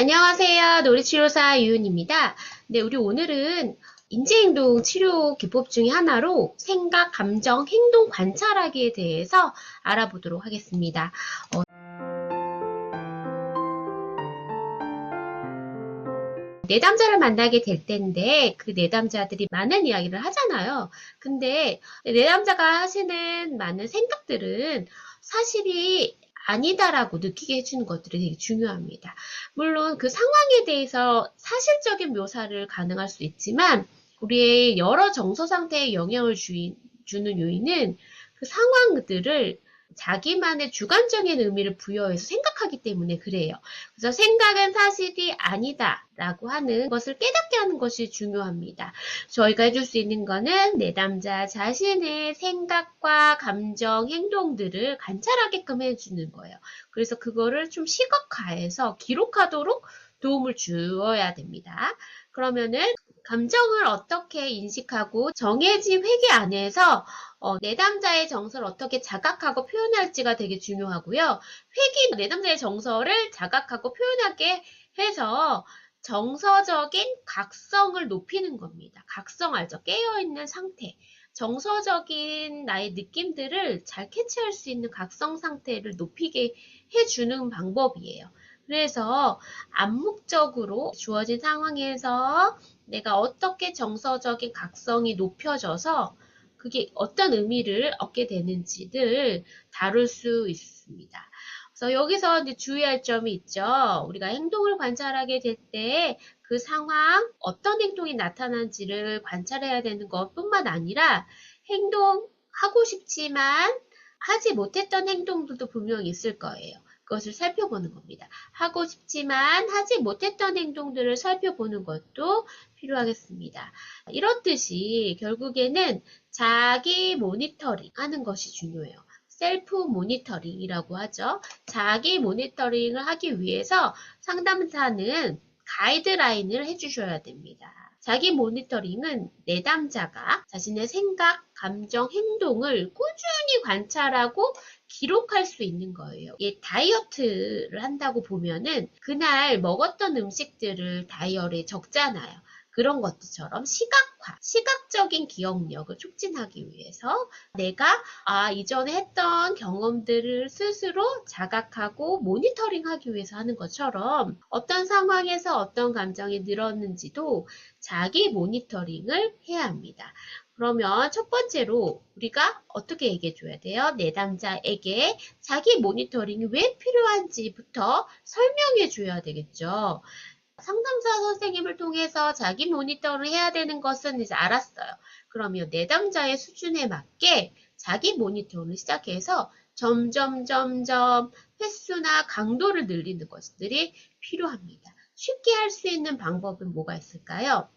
안녕하세요. 놀이치료사 유은입니다. 네, 우리 오늘은 인지행동 치료 기법 중에 하나로 생각, 감정, 행동 관찰하기에 대해서 알아보도록 하겠습니다. 어, 내담자를 만나게 될 텐데 그 내담자들이 많은 이야기를 하잖아요. 근데 내담자가 하시는 많은 생각들은 사실이 아니다라고 느끼게 해주는 것들이 되게 중요합니다. 물론 그 상황에 대해서 사실적인 묘사를 가능할 수 있지만 우리의 여러 정서 상태에 영향을 주, 주는 요인은 그 상황들을 자기만의 주관적인 의미를 부여해서 생각하기 때문에 그래요. 그래서 생각은 사실이 아니다 라고 하는 것을 깨닫게 하는 것이 중요합니다. 저희가 해줄 수 있는 거는 내담자 자신의 생각과 감정, 행동들을 관찰하게끔 해주는 거예요. 그래서 그거를 좀 시각화해서 기록하도록 도움을 주어야 됩니다. 그러면은 감정을 어떻게 인식하고 정해진 회계 안에서 어, 내담자의 정서를 어떻게 자각하고 표현할지가 되게 중요하고요. 회기 내담자의 정서를 자각하고 표현하게 해서 정서적인 각성을 높이는 겁니다. 각성 알죠? 깨어있는 상태. 정서적인 나의 느낌들을 잘 캐치할 수 있는 각성 상태를 높이게 해주는 방법이에요. 그래서 암묵적으로 주어진 상황에서 내가 어떻게 정서적인 각성이 높여져서 그게 어떤 의미를 얻게 되는지를 다룰 수 있습니다. 그래서 여기서 이제 주의할 점이 있죠. 우리가 행동을 관찰하게 될 때 그 상황, 어떤 행동이 나타난지를 관찰해야 되는 것 뿐만 아니라 행동하고 싶지만 하지 못했던 행동들도 분명히 있을 거예요. 그것을 살펴보는 겁니다. 하고 싶지만 하지 못했던 행동들을 살펴보는 것도 필요하겠습니다. 이렇듯이 결국에는 자기 모니터링 하는 것이 중요해요. 셀프 모니터링이라고 하죠. 자기 모니터링을 하기 위해서 상담사는 가이드라인을 해주셔야 됩니다. 자기 모니터링은 내담자가 자신의 생각, 감정, 행동을 꾸준히 관찰하고 기록할 수 있는 거예요. 이 다이어트를 한다고 보면은 그날 먹었던 음식들을 다이어리에 적잖아요. 그런 것들처럼 시각화, 시각적인 기억력을 촉진하기 위해서 내가 아 이전에 했던 경험들을 스스로 자각하고 모니터링하기 위해서 하는 것처럼 어떤 상황에서 어떤 감정이 늘었는지도 자기 모니터링을 해야 합니다. 그러면 첫 번째로 우리가 어떻게 얘기해 줘야 돼요? 내담자에게 자기 모니터링이 왜 필요한지부터 설명해 줘야 되겠죠. 상담사 선생님을 통해서 자기 모니터를 해야 되는 것은 이제 알았어요. 그러면 내담자의 수준에 맞게 자기 모니터를 시작해서 점점 점점 횟수나 강도를 늘리는 것들이 필요합니다. 쉽게 할 수 있는 방법은 뭐가 있을까요?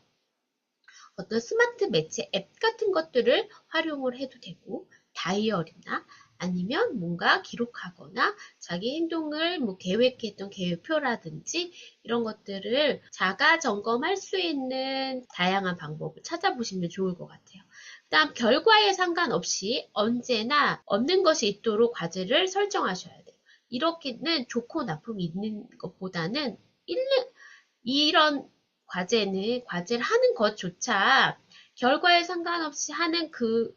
어떤 스마트 매체 앱 같은 것들을 활용을 해도 되고 다이어리나 아니면 뭔가 기록하거나 자기 행동을 뭐 계획했던 계획표라든지 이런 것들을 자가 점검할 수 있는 다양한 방법을 찾아보시면 좋을 것 같아요. 다음 결과에 상관없이 언제나 얻는 것이 있도록 과제를 설정하셔야 돼요. 이렇게는 좋고 나쁨이 있는 것보다는 이런 과제는 과제를 하는 것조차 결과에 상관없이 하는 그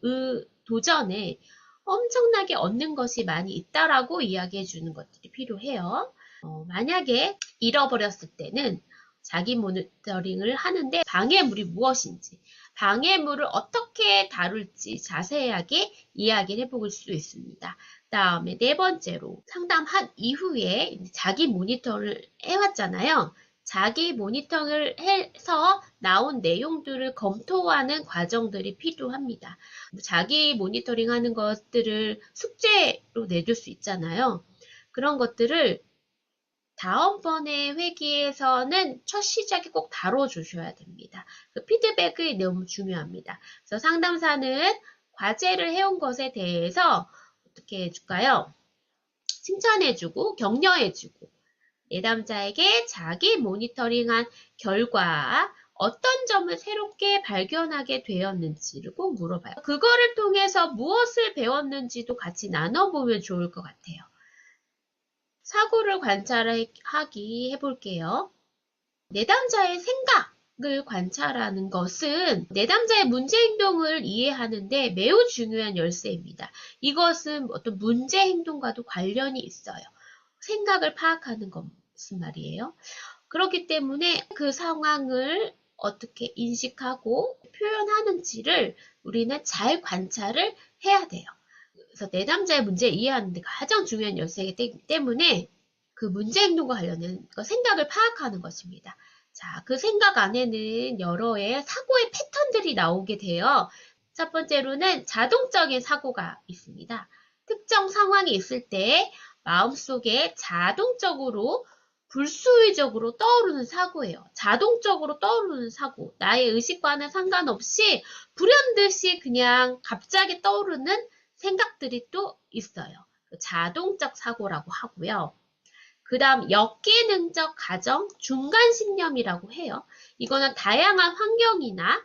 도전에 엄청나게 얻는 것이 많이 있다라고 이야기해 주는 것들이 필요해요. 어, 만약에 잃어버렸을 때는 자기 모니터링을 하는데 방해물이 무엇인지, 방해물을 어떻게 다룰지 자세하게 이야기를 해볼 수 있습니다. 다음에 네 번째로 상담한 이후에 자기 모니터를 해왔잖아요. 자기 모니터를 해서 나온 내용들을 검토하는 과정들이 필요합니다. 자기 모니터링 하는 것들을 숙제로 내줄 수 있잖아요. 그런 것들을 다음번에 회기에서는 첫 시작에 꼭 다뤄주셔야 됩니다. 그 피드백이 너무 중요합니다. 그래서 상담사는 과제를 해온 것에 대해서 어떻게 해줄까요? 칭찬해주고 격려해주고 내담자에게 자기 모니터링한 결과 어떤 점을 새롭게 발견하게 되었는지를 꼭 물어봐요. 그거를 통해서 무엇을 배웠는지도 같이 나눠보면 좋을 것 같아요. 사고를 관찰하기 해볼게요. 내담자의 생각을 관찰하는 것은 내담자의 문제 행동을 이해하는데 매우 중요한 열쇠입니다. 이것은 어떤 문제 행동과도 관련이 있어요. 생각을 파악하는 것은 말이에요. 그렇기 때문에 그 상황을 어떻게 인식하고 표현하는지를 우리는 잘 관찰을 해야 돼요. 그래서 내담자의 문제를 이해하는 데 가장 중요한 열쇠이기 때문에 그 문제 행동과 관련된 그 생각을 파악하는 것입니다. 자, 그 생각 안에는 여러의 사고의 패턴들이 나오게 돼요. 첫 번째로는 자동적인 사고가 있습니다. 특정 상황이 있을 때 마음속에 자동적으로 불수의적으로 떠오르는 사고예요. 자동적으로 떠오르는 사고. 나의 의식과는 상관없이 불현듯이 그냥 갑자기 떠오르는 생각들이 또 있어요. 자동적 사고라고 하고요. 그 다음 역기능적 가정 중간신념이라고 해요. 이거는 다양한 환경이나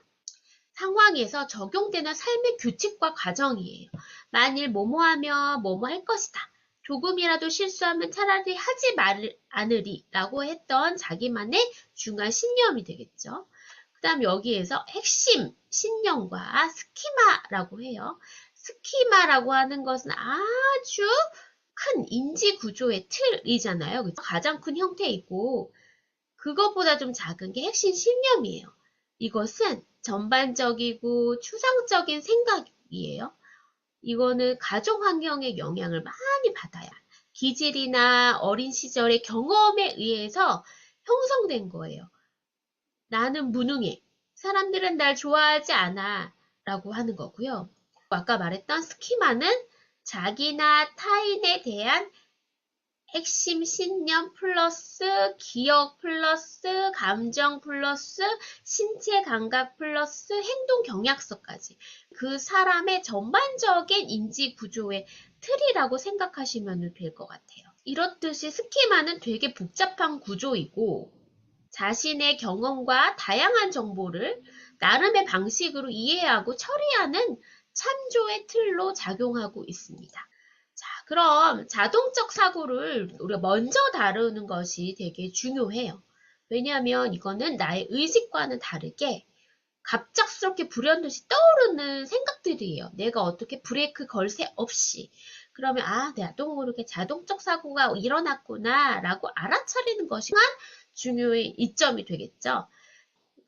상황에서 적용되는 삶의 규칙과 과정이에요. 만일 뭐뭐 하면 뭐뭐 할 것이다. 조금이라도 실수하면 차라리 하지 말 않으리 라고 했던 자기만의 중간 신념이 되겠죠. 그 다음 여기에서 핵심 신념과 스키마라고 해요. 스키마라고 하는 것은 아주 큰 인지 구조의 틀이잖아요. 그죠? 가장 큰 형태이고 그것보다 좀 작은 게 핵심 신념이에요. 이것은 전반적이고 추상적인 생각이에요. 이거는 가족 환경의 영향을 많이 받아야 기질이나 어린 시절의 경험에 의해서 형성된 거예요. 나는 무능해. 사람들은 날 좋아하지 않아. 라고 하는 거고요. 아까 말했던 스키마는 자기나 타인에 대한 핵심 신념 플러스 기억 플러스 감정 플러스 신체 감각 플러스 행동 경약서까지 그 사람의 전반적인 인지 구조의 틀이라고 생각하시면 될 것 같아요. 이렇듯이 스키마는 되게 복잡한 구조이고 자신의 경험과 다양한 정보를 나름의 방식으로 이해하고 처리하는 참조의 틀로 작용하고 있습니다. 자, 그럼 자동적 사고를 우리가 먼저 다루는 것이 되게 중요해요. 왜냐하면 이거는 나의 의식과는 다르게 갑작스럽게 불현듯이 떠오르는 생각들이에요. 내가 어떻게 브레이크 걸새 없이. 그러면 아, 또 모르게 자동적 사고가 일어났구나 라고 알아차리는 것이 중요한 이점이 되겠죠.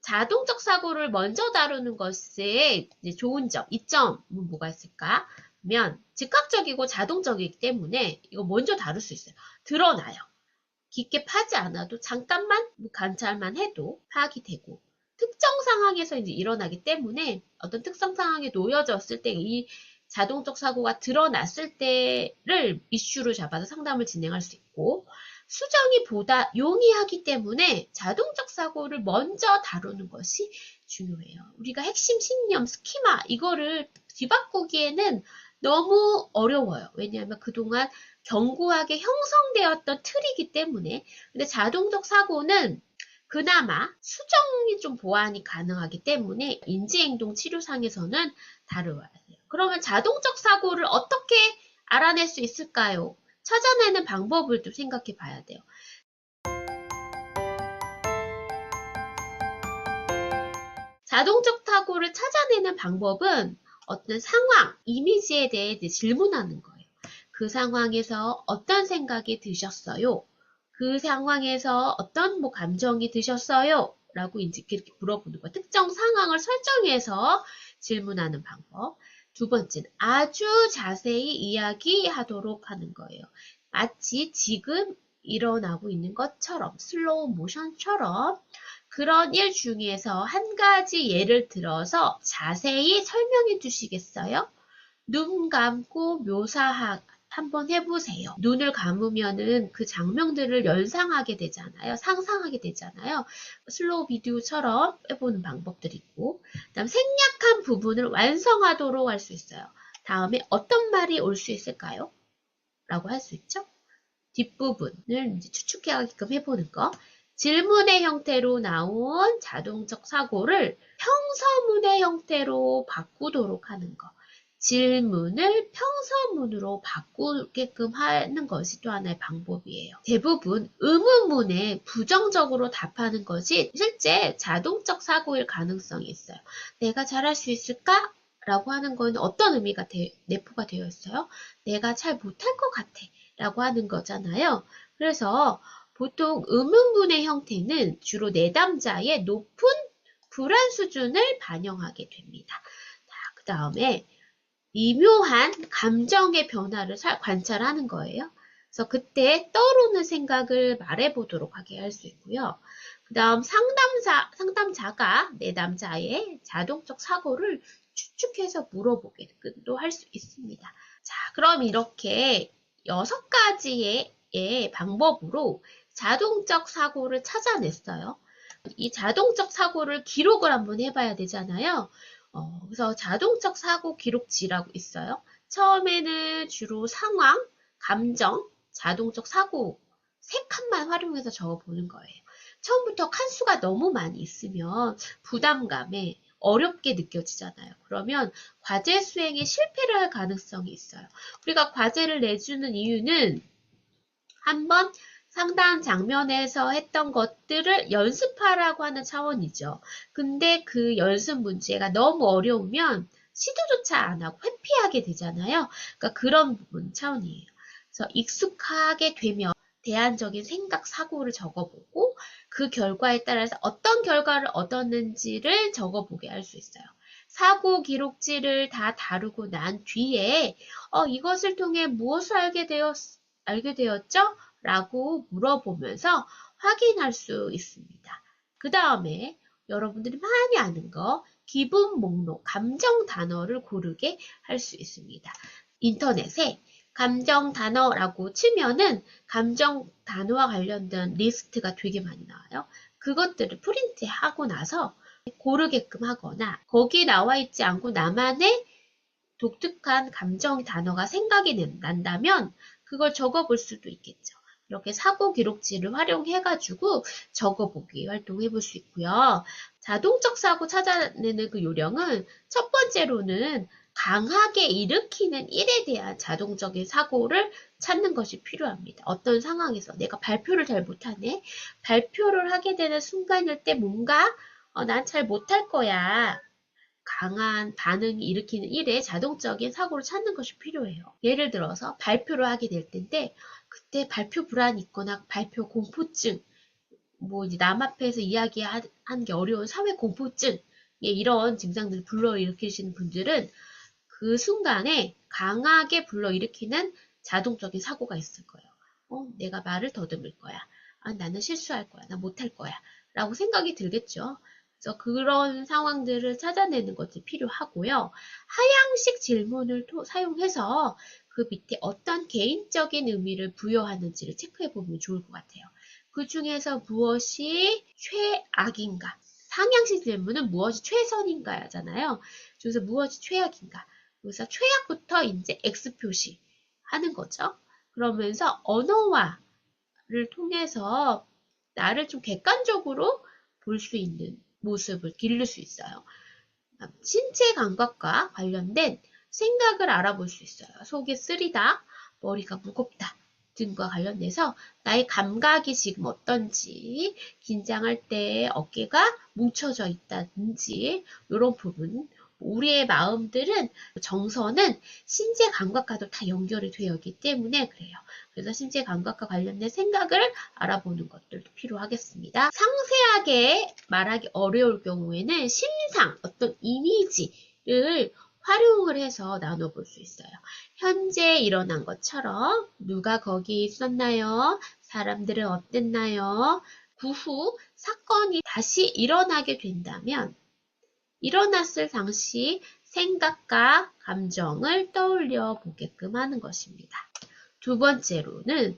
자동적 사고를 먼저 다루는 것의 좋은 점, 이점은 뭐가 있을까? 면 즉각적이고 자동적이기 때문에 이거 먼저 다룰 수 있어요. 드러나요. 깊게 파지 않아도 잠깐만 관찰만 해도 파악이 되고 특정 상황에서 이제 일어나기 때문에 어떤 특성 상황에 놓여졌을 때 이 자동적 사고가 드러났을 때를 이슈로 잡아서 상담을 진행할 수 있고 수정이 보다 용이하기 때문에 자동적 사고를 먼저 다루는 것이 중요해요. 우리가 핵심 신념, 스키마 이거를 뒤바꾸기에는 너무 어려워요. 왜냐하면 그동안 견고하게 형성되었던 틀이기 때문에 근데 자동적 사고는 그나마 수정이 좀 보완이 가능하기 때문에 인지행동 치료상에서는 다루어야 돼요. 그러면 자동적 사고를 어떻게 알아낼 수 있을까요? 찾아내는 방법을 좀 생각해 봐야 돼요. 자동적 사고를 찾아내는 방법은 어떤 상황, 이미지에 대해 질문하는 거예요. 그 상황에서 어떤 생각이 드셨어요? 그 상황에서 어떤 뭐 감정이 드셨어요? 라고 이제 이렇게 물어보는 거예요. 특정 상황을 설정해서 질문하는 방법. 두 번째는 아주 자세히 이야기하도록 하는 거예요. 마치 지금 일어나고 있는 것처럼 슬로우 모션처럼 그런 일 중에서 한 가지 예를 들어서 자세히 설명해 주시겠어요? 눈 감고 묘사 한번 해보세요. 눈을 감으면은 그 장면들을 연상하게 되잖아요. 상상하게 되잖아요. 슬로우 비디오처럼 해보는 방법들이 있고, 그 다음 생략한 부분을 완성하도록 할 수 있어요. 다음에 어떤 말이 올 수 있을까요? 라고 할 수 있죠. 뒷부분을 추측하게끔 해보는 거. 질문의 형태로 나온 자동적 사고를 평서문의 형태로 바꾸도록 하는 거. 질문을 평서문으로 바꾸게끔 하는 것이 또 하나의 방법이에요. 대부분 의문문에 부정적으로 답하는 것이 실제 자동적 사고일 가능성이 있어요. 내가 잘할 수 있을까? 라고 하는 건 어떤 의미가 되- 내포가 되어 있어요? 내가 잘 못할 것 같아. 라고 하는 거잖아요. 그래서 보통 의문문의 형태는 주로 내담자의 높은 불안 수준을 반영하게 됩니다. 자, 그 다음에 미묘한 감정의 변화를 살- 관찰하는 거예요. 그래서 그때 떠오르는 생각을 말해보도록 하게 할 수 있고요. 그 다음 상담자, 상담자가 내담자의 자동적 사고를 추측해서 물어보게도 할 수 있습니다. 자, 그럼 이렇게 여섯 가지의 의 방법으로 자동적 사고를 찾아냈어요. 이 자동적 사고를 기록을 한번 해봐야 되잖아요. 어, 그래서 자동적 사고 기록지라고 있어요. 처음에는 주로 상황, 감정, 자동적 사고 세 칸만 활용해서 적어보는 거예요. 처음부터 칸수가 너무 많이 있으면 부담감에 어렵게 느껴지잖아요. 그러면 과제 수행에 실패를 할 가능성이 있어요. 우리가 과제를 내주는 이유는 한번 상담 장면에서 했던 것들을 연습하라고 하는 차원이죠. 근데 그 연습 문제가 너무 어려우면 시도조차 안 하고 회피하게 되잖아요. 그러니까 그런 부분 차원이에요. 그래서 익숙하게 되면 대안적인 생각, 사고를 적어보고 그 결과에 따라서 어떤 결과를 얻었는지를 적어보게 할 수 있어요. 사고 기록지를 다 다루고 난 뒤에 어, 이것을 통해 무엇을 알게 되었, 알게 되었죠? 라고 물어보면서 확인할 수 있습니다. 그 다음에 여러분들이 많이 아는 거 기분 목록, 감정 단어를 고르게 할 수 있습니다. 인터넷에 감정 단어라고 치면은 감정 단어와 관련된 리스트가 되게 많이 나와요. 그것들을 프린트하고 나서 고르게끔 하거나 거기 나와 있지 않고 나만의 독특한 감정 단어가 생각이 난다면 그걸 적어볼 수도 있겠죠. 이렇게 사고 기록지를 활용해가지고 적어보기 활동해 볼 수 있고요. 자동적 사고 찾아내는 그 요령은 첫 번째로는 강하게 일으키는 일에 대한 자동적인 사고를 찾는 것이 필요합니다. 어떤 상황에서 내가 발표를 잘 못하네? 발표를 하게 되는 순간일 때 뭔가 어, 난 잘 못할 거야. 강한 반응이 일으키는 일에 자동적인 사고를 찾는 것이 필요해요. 예를 들어서 발표를 하게 될 텐데 그때 발표 불안이 있거나 발표 공포증, 뭐 이제 남 앞에서 이야기하는 게 어려운 사회 공포증, 예, 이런 증상들을 불러일으키시는 분들은 그 순간에 강하게 불러일으키는 자동적인 사고가 있을 거예요. 어, 내가 말을 더듬을 거야. 아, 나는 실수할 거야. 나 못할 거야. 라고 생각이 들겠죠. 그래서 그런 상황들을 찾아내는 것이 필요하고요. 하향식 질문을 토- 사용해서 그 밑에 어떤 개인적인 의미를 부여하는지를 체크해 보면 좋을 것 같아요. 그 중에서 무엇이 최악인가? 상향식 질문은 무엇이 최선인가잖아요. 그래서 무엇이 최악인가? 그래서 최악부터 이제 X 표시 하는 거죠. 그러면서 언어화를 통해서 나를 좀 객관적으로 볼 수 있는 모습을 기를 수 있어요. 신체 감각과 관련된 생각을 알아볼 수 있어요. 속이 쓰리다, 머리가 무겁다 등과 관련돼서 나의 감각이 지금 어떤지, 긴장할 때 어깨가 뭉쳐져 있다든지 이런 부분, 우리의 마음들은 정서는 신체 감각과도 다 연결이 되어 있기 때문에 그래요. 그래서 신체 감각과 관련된 생각을 알아보는 것들도 필요하겠습니다. 상세하게 말하기 어려울 경우에는 심상, 어떤 이미지를 활용을 해서 나눠볼 수 있어요. 현재 일어난 것처럼 누가 거기 있었나요? 사람들은 어땠나요? 그후 사건이 다시 일어나게 된다면 일어났을 당시 생각과 감정을 떠올려 보게끔 하는 것입니다. 두 번째로는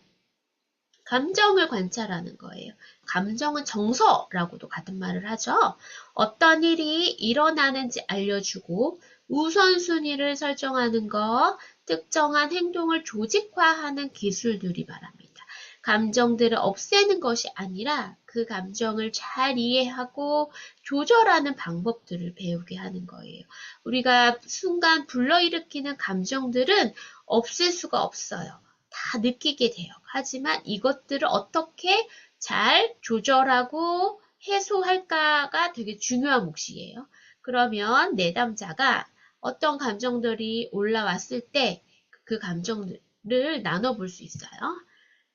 감정을 관찰하는 거예요. 감정은 정서라고도 같은 말을 하죠. 어떤 일이 일어나는지 알려주고 우선순위를 설정하는 것, 특정한 행동을 조직화하는 기술들이 말합니다. 감정들을 없애는 것이 아니라 그 감정을 잘 이해하고 조절하는 방법들을 배우게 하는 거예요. 우리가 순간 불러일으키는 감정들은 없앨 수가 없어요. 다 느끼게 돼요. 하지만 이것들을 어떻게 잘 조절하고 해소할까가 되게 중요한 몫이에요. 그러면 내담자가 어떤 감정들이 올라왔을 때 그 감정들을 나눠볼 수 있어요.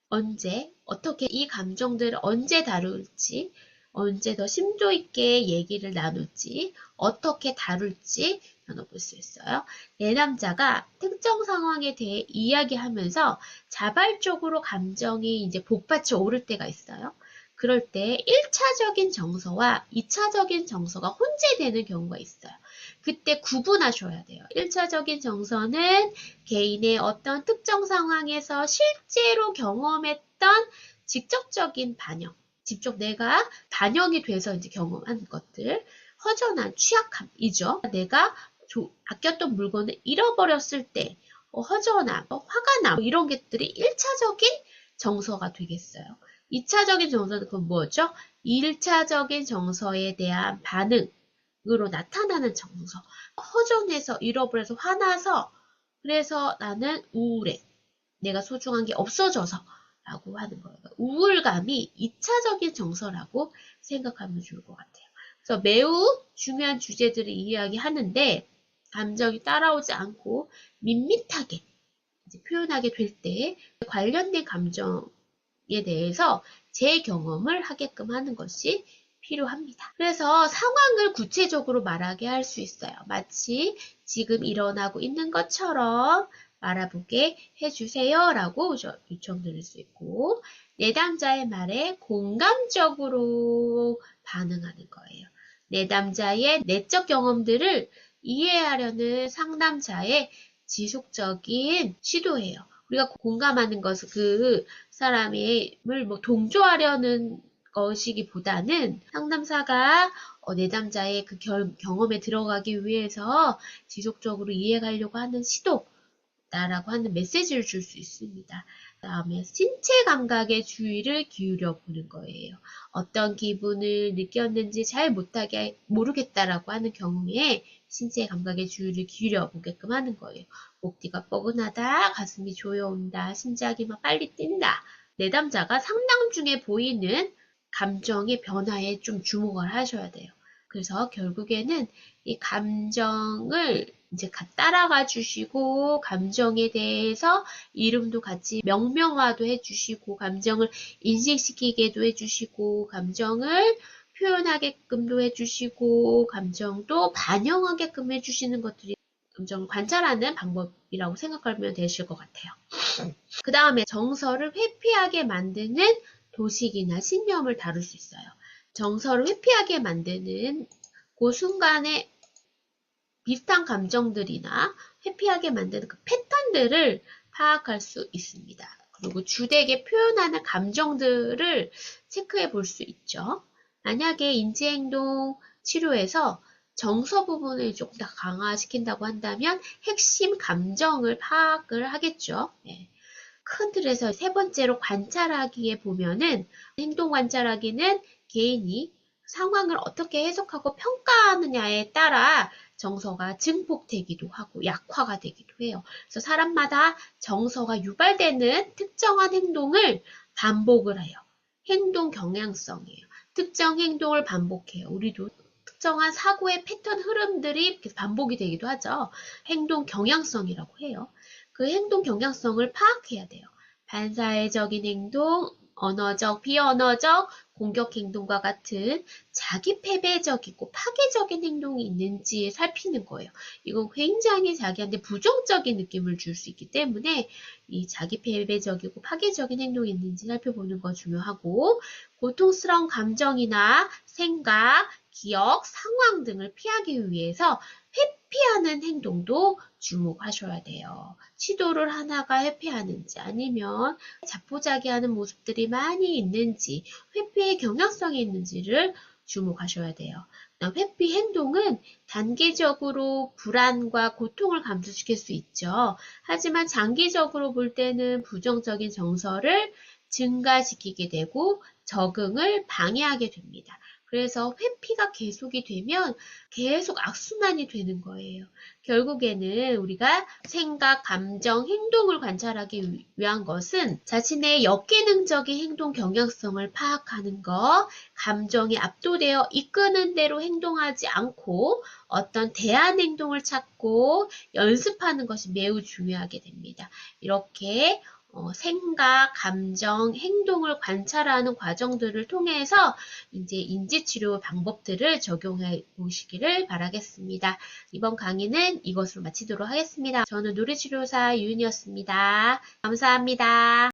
언제, 어떻게 이 감정들을 언제 다룰지, 언제 더 심도 있게 얘기를 나눌지, 어떻게 다룰지 나눠볼 수 있어요. 내남자가 특정 상황에 대해 이야기하면서 자발적으로 감정이 이제 복받쳐 오를 때가 있어요. 그럴 때 1차적인 정서와 2차적인 정서가 혼재되는 경우가 있어요. 그때 구분하셔야 돼요. 1차적인 정서는 개인의 어떤 특정 상황에서 실제로 경험했던 직접적인 반영, 직접 내가 반영이 돼서 이제 경험한 것들, 허전한 취약함이죠. 내가 조- 아꼈던 물건을 잃어버렸을 때 어, 허전함, 어, 화가 나 이런 것들이 1차적인 정서가 되겠어요. 2차적인 정서는 그건 뭐죠? 1차적인 정서에 대한 반응 으로 나타나는 정서. 허전해서 잃어버려서 화나서 그래서 나는 우울해. 내가 소중한 게 없어져서 라고 하는 거예요. 우울감이 2차적인 정서라고 생각하면 좋을 것 같아요. 그래서 매우 중요한 주제들을 이야기하는데 감정이 따라오지 않고 밋밋하게 표현하게 될 때 관련된 감정에 대해서 제 경험을 하게끔 하는 것이 필요합니다. 그래서 상황을 구체적으로 말하게 할 수 있어요. 마치 지금 일어나고 있는 것처럼 말아보게 해주세요 라고 요청드릴 수 있고 내담자의 말에 공감적으로 반응하는 거예요. 내담자의 내적 경험들을 이해하려는 상담자의 지속적인 시도예요. 우리가 공감하는 것은 그 사람을 뭐 동조하려는 것이기보다는 상담사가 어, 내담자의 그 결- 경험에 들어가기 위해서 지속적으로 이해하려고 하는 시도다라고 하는 메시지를 줄 수 있습니다. 그 다음에 신체 감각에 주의를 기울여 보는 거예요. 어떤 기분을 느꼈는지 잘 못하게 모르겠다라고 하는 경우에 신체 감각에 주의를 기울여 보게끔 하는 거예요. 목 뒤가 뻐근하다, 가슴이 조여온다, 심장이 막 빨리 뛴다. 내담자가 상담 중에 보이는 감정의 변화에 좀 주목을 하셔야 돼요. 그래서 결국에는 이 감정을 이제 가- 따라가 주시고, 감정에 대해서 이름도 같이 명명화도 해주시고, 감정을 인식시키게도 해주시고, 감정을 표현하게끔도 해주시고, 감정도 반영하게끔 해주시는 것들이 감정을 관찰하는 방법이라고 생각하면 되실 것 같아요. 그 다음에 정서를 회피하게 만드는 도식이나 신념을 다룰 수 있어요. 정서를 회피하게 만드는 그 순간에 비슷한 감정들이나 회피하게 만드는 그 패턴들을 파악할 수 있습니다. 그리고 주되게 표현하는 감정들을 체크해 볼 수 있죠. 만약에 인지행동 치료에서 정서 부분을 조금 더 강화시킨다고 한다면 핵심 감정을 파악을 하겠죠. 네. 큰 틀에서 세 번째로 관찰하기에 보면은 행동 관찰하기는 개인이 상황을 어떻게 해석하고 평가하느냐에 따라 정서가 증폭되기도 하고 약화가 되기도 해요. 그래서 사람마다 정서가 유발되는 특정한 행동을 반복을 해요. 행동 경향성이에요. 특정 행동을 반복해요. 우리도 특정한 사고의 패턴 흐름들이 반복이 되기도 하죠. 행동 경향성이라고 해요. 그 행동 경향성을 파악해야 돼요. 반사회적인 행동, 언어적, 비언어적, 공격 행동과 같은 자기 패배적이고 파괴적인 행동이 있는지 살피는 거예요. 이건 굉장히 자기한테 부정적인 느낌을 줄 수 있기 때문에 이 자기 패배적이고 파괴적인 행동이 있는지 살펴보는 거 중요하고 고통스러운 감정이나 생각, 기억, 상황 등을 피하기 위해서 회피하는 행동도 주목하셔야 돼요. 시도를 하나가 회피하는지 아니면 자포자기하는 모습들이 많이 있는지 회피의 경향성이 있는지를 주목하셔야 돼요. 회피 행동은 단기적으로 불안과 고통을 감소시킬 수 있죠. 하지만 장기적으로 볼 때는 부정적인 정서를 증가시키게 되고 적응을 방해하게 됩니다. 그래서 회피가 계속이 되면 계속 악순환이 되는 거예요. 결국에는 우리가 생각, 감정, 행동을 관찰하기 위- 위한 것은 자신의 역기능적인 행동 경향성을 파악하는 것, 감정에 압도되어 이끄는 대로 행동하지 않고 어떤 대안 행동을 찾고 연습하는 것이 매우 중요하게 됩니다. 이렇게 어, 생각, 감정, 행동을 관찰하는 과정들을 통해서 이제 인지치료 방법들을 적용해 보시기를 바라겠습니다. 이번 강의는 이것으로 마치도록 하겠습니다. 저는 노래치료사 유은이었습니다. 감사합니다.